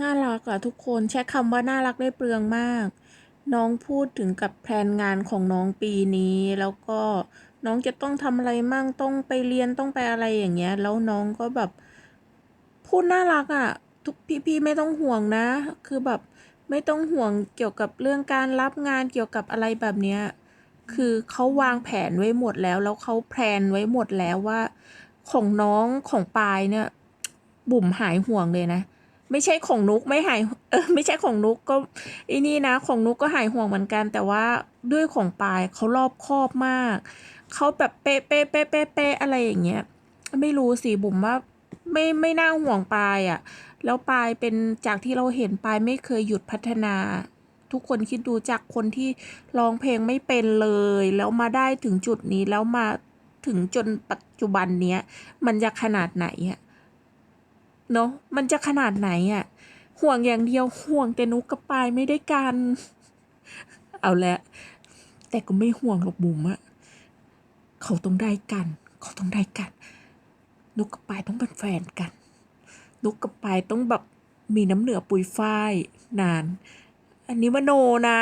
น่ารักอะทุกคนใช้คำว่าน่ารักได้เปลืองมาก น้องพูดถึงกับแพลนงานของน้องปีนี้ แล้วก็น้องจะต้องทำอะไรมั่งต้องไปเรียนต้องไปอะไรอย่างเงี้ย แล้วน้องก็แบบพูดน่ารักอะทุกพี่ๆไม่ต้องห่วงนะ คือแบบไม่ต้องห่วงเกี่ยวกับเรื่องการรับงานเกี่ยวกับอะไรแบบเนี้ยคือเขาวางแผนไว้หมดแล้ว แล้วเขาแพลนไว้หมดแล้วว่า ของน้องของปายเนี่ย บุ๋มหายห่วงเลยนะ ไม่ใช่ของนุกไม่หายเออไม่ใช่ของนุกก็ไอ้นี่นะของนุกก็หายห่วงเหมือนกัน แต่ว่าด้วยของปลายเขารอบคอบมาก เขาแบบเป๊ะเป๊ะเป๊ะเป๊ะเป๊ะอะไรอย่างเงี้ยไม่รู้สิบุ๋มว่าไม่ไม่น่าห่วงปลายอะ่ะ แล้วปลายเป็นจากที่เราเห็นปลายไม่เคยหยุดพัฒนา ทุกคนคิดดูจากคนที่ร้องเพลงไม่เป็นเลย แล้วมาได้ถึงจุดนี้แล้วมาถึงจนปัจจุบันเนี้ยมันจะขนาดไหนอะ เนาะมันจะขนาดไหนอะห่วงอย่างเดียวห่วงแต่นุกกับปายไม่ได้กัน เอาละ แต่ก็ไม่ห่วงหรอกบุ๋มอะเขาต้องได้กัน เขาต้องได้กัน นุกกับปายต้องเป็นแฟนกัน นุกกับปายต้องแบบมีน้ำเหนือปุยฝ้ายนาน อันนี้มโนนะ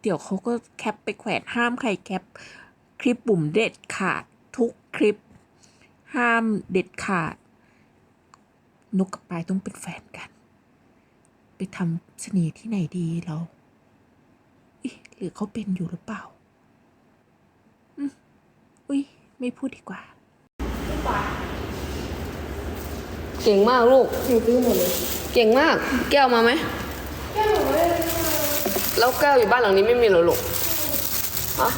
เดี๋ยวเขาก็แคปไปแขวนห้ามใครแคป คลิปบุ๋มเด็ดขาดทุกคลิป ห้ามเด็ดขาด นกกับปายต้องเป็นแฟนกัน ไปทำเสน่ห์ที่ไหนดีเราอิหรือเขาเป็นอยู่หรือเปล่าอืมอุ้ยไม่พูดดีกว่า เก่งมากลูกเก่งมาก แก้วมาไหมแล้วแก้วอยู่บ้านหลังนี้ไม่มีเหรอลูกฮะ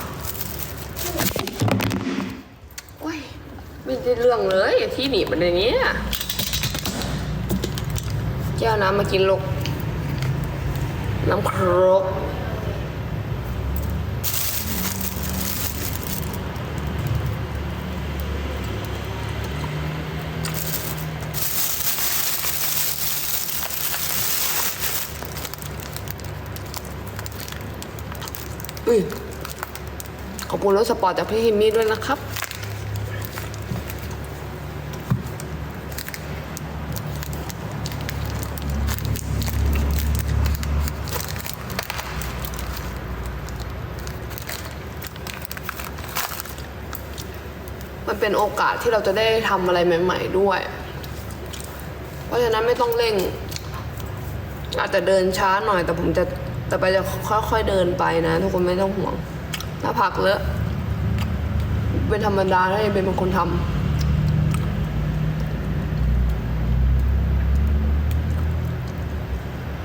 โอ้ยไม่ได้เรื่องเลยที่หนีบันไดเนี้ย แก้วน้ำมากินลูก น้ำครกอุ้ยขอบคุณรถสปอร์ตจากพี่ฮิมมี่ด้วยนะครับ เป็นโอกาสที่เราจะได้ทำอะไรใหม่ ๆ ด้วย เพราะฉะนั้นไม่ต้องเร่ง อาจจะเดินช้าหน่อย แต่ผมจะแต่ไปจะค่อยๆเดินไปนะ ทุกคนไม่ต้องห่วงถ้าผักเลอะเป็นธรรมดาถ้าเป็นบางคนทำ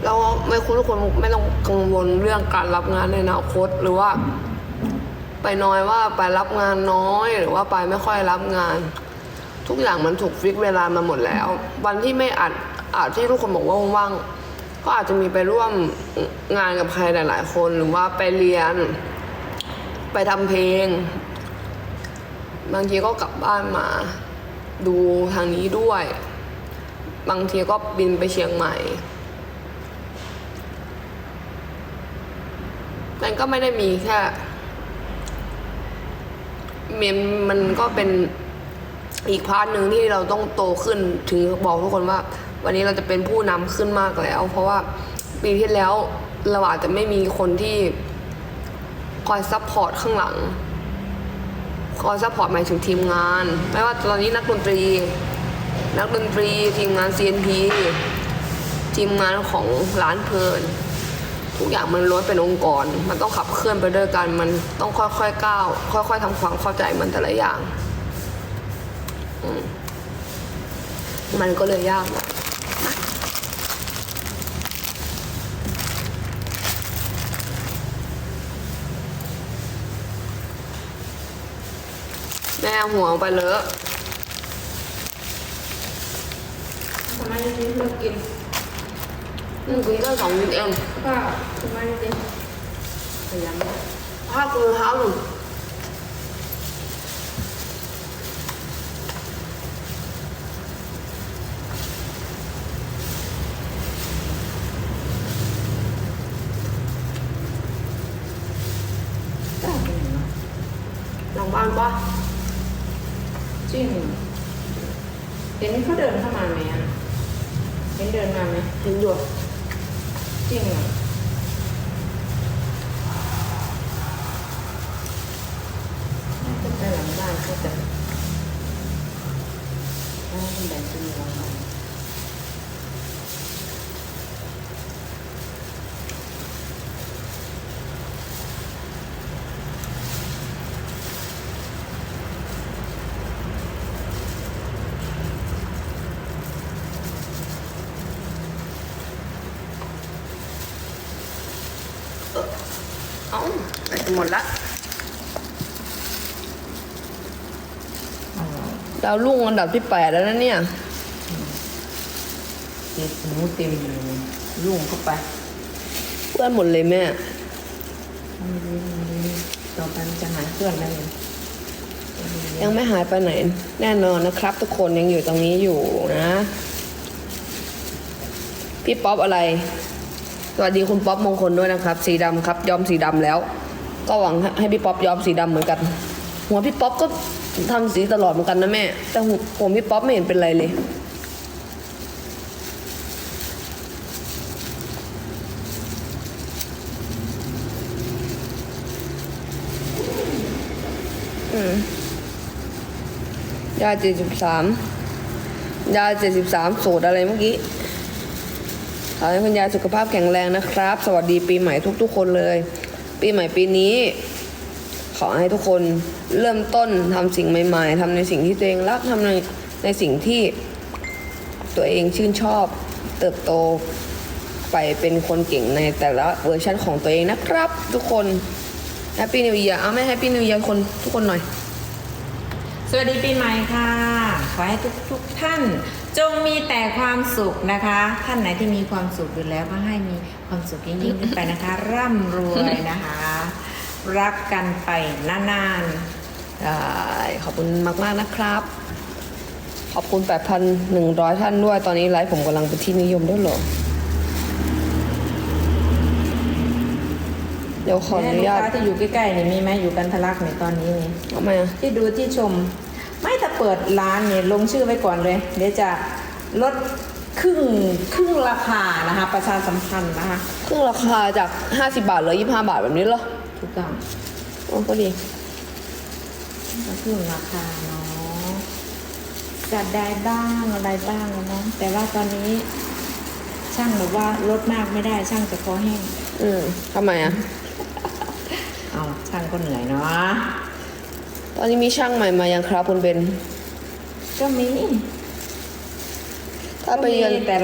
แล้วไม่คุณทุกคนไม่ต้องกังวลเรื่องการรับงานในอนาคตหรือว่า ไปน้อยว่าไปรับงานน้อยหรือว่าไปไม่ค่อยรับงาน ทุกอย่างมันถูกฟิกเวลามาหมดแล้ว วันที่ไม่อัดอาจที่ทุกคนบอกว่าว่างก็อาจจะมีไปร่วมงานกับใครหลาย ๆ คนหรือว่าไปเรียน ไปทำเพลง บางทีก็กลับบ้านมา ดูทางนี้ด้วย บางทีก็บินไปเชียงใหม่มันก็ไม่ได้มีแค่ มันมันก็เป็นอีกพาร์ทหนึ่งที่เราต้องโตขึ้นถึงบอกทุกคนว่า วันนี้เราจะเป็นผู้นำขึ้นมากแล้ว เพราะว่าปีที่แล้วเราอาจจะไม่มีคนที่คอยซัพพอร์ตข้างหลังคอยซัพพอร์ตหมายถึงทีมงาน ไม่ว่าตอนนี้นักดนตรี นักดนตรีทีมงาน CNP ทีมงานของร้านเพลิน ทุกอย่างมันล้วนเป็นองค์กร มันต้องขับเคลื่อนไปด้วยกันมันต้องค่อยๆก้าวค่อย ๆทำความเข้าใจมันแต่ละอย่างมันก็เลยยากน่อยแม่หัวไปเลอะทำไมถึงเลือกกิน อืมกินแค่สองมิลเองข้าวทำไมถึงขยันถ้าคุณทำได้เลยเนาะหลังบ้านปะจริงเหรอเห็นเขาเดินเข้ามาไหมอะเห็นนเดินมาไหมเห็นอยู่ จริงเหรอน่าจะไปห ลังบ้านก็จะน่าจะแบ่งจะมีหลังบ้านเอ้าไปหมดละดาวรุ่งอันดับที่แปดแล้วนะเนี่ยเจ็ดหมูเต็มอยู่ลุ่งเข้าไปเพื่อนหมดเลยแม่ไม่รู้ไม่รู้ต่อไปมันจะหายเพื่อนได้เลยยังไม่หายไปไหน แน่นอนนะครับ ทุกคนยังอยู่ตรงนี้อยู่นะ พี่ป๊อปอะไร สวัสดีคุณป๊อปมงคลด้วยนะครับ สีดำครับยอมสีดำแล้ว ก็หวังให้พี่ป๊อปยอมสีดำเหมือนกัน หัวพี่ป๊อปก็ทำสีตลอดเหมือนกันนะแม่ แต่หัวพี่ป๊อปไม่เห็นเป็นไรเลยยาเจ็ดสิบสามยาเจ็ดสิบสามสูตรอะไรเมื่อกี้ ขอให้คุณยายสุขภาพแข็งแรงนะครับ สวัสดีปีใหม่ทุกๆ คนเลย ปีใหม่ปีนี้ ขอให้ทุกคนเริ่มต้นทำสิ่งใหม่ๆทำในสิ่งที่ตัวเองรักทำในในสิ่งที่ตัวเองชื่นชอบ เติบโตไปเป็นคนเก่งในแต่ละเวอร์ชันของตัวเองนะครับ ทุกคนแฮปปี้นิว e ย r เอาไหมแฮปปี้นิว e ย r คนทุกคนหน่อย สวัสดีปีใหม่ค่ะ ขอให้ทุกทุกท่าน จงมีแต่ความสุขนะคะ ท่านไหนที่มีความสุขอยู่แล้วก็ให้มีความสุขยิ่งๆขึ้นไปนะคะ ร่ำรวยนะคะ รักกันไปนานได้ขอบคุณมาก ๆ นะครับ ขอบคุณ 8,100 ท่านด้วย ตอนนี้ไลฟ์ผมกำลังเป็นที่นิยมด้วยเหรอ เดี๋ยวขอๆอแม่นุลูกญาตค้าที่อยู่ใกล้ๆนี่มีไหมอยู่กันทะลักในตอนนี้นี่ทำไมอะที่ดูที่ชมไม่ถ้า เปิดร้านเนี่ยลงชื่อไว้ก่อนเลย เดี๋ยวจะลดครึ่งครึ่งราคานะคะ ประชาสัมพันธ์นะคะครึ่งราคาจาก 50 บาทเหลือ 25 บาทแบบนี้เหรอถูกต้องโอ้ก็ดีครึ่งราคาเนาะจัดได้บ้างอะไรบ้างเนาะแต่ว่าตอนนี้ช่างบอกว่าลดมากไม่ได้ช่างจะคอแห้งอืมทำไมอะเอาช่างก็เหนื่อยเนาะ ตอนนี้มีช่างใหม่มายังครับคุณเบน ก็มีถ้าไปเรียนก็มีแต่ละ